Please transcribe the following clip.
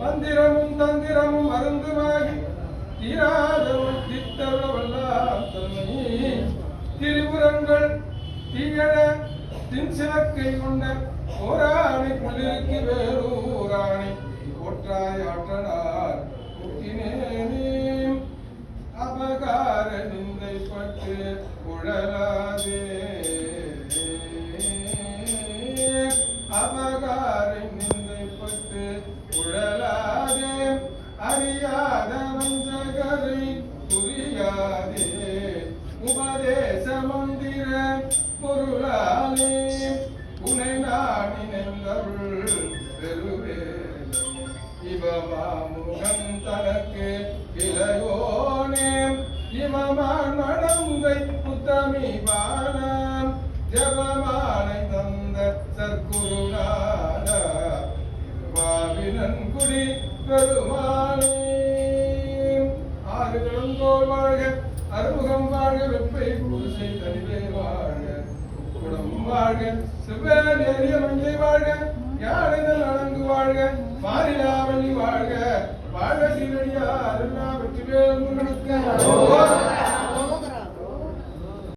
மந்திரமும் தந்திரமும் மருந்துமாகி தீராதவள் தித்தருள வல்லாம் தன்மை திரிபுரங்கள் தீயழ தின்சிலக்கை கொண்ட ஓராணி குளிருக்கு வேறூராணி ஒற்றாய் ஆற்றனார் அபகார நிந்தை பட்டு உழலாதே. அபகார நிந்தை பட்டு உழ அறியாத வஞ்சகரை புரியாதே. உபதேச மந்திர பொருளாலே உனை நாடி நெல்லருள் பெறுவே. இவமாமுகன் தனக்கு இளையோனே. இவமான் மடங்கை புத்தமி பாலம் ஜபமாலை தந்த சற்குருநாத பெருமானே. ஆறு கிழங்கோல் வாழ்க அறுமுகம் வாழ்க வெப்பை குடிசை தனிவே வாழ்க. குடம் வாழ்க செவ்வேல் எரிய மஞ்சை வாழ்க யாழைதல் அணங்கு வாழ்க மாறிலாவலி வாழ்க. வாழ்க வெற்றி வேல் முருகனுக்கு.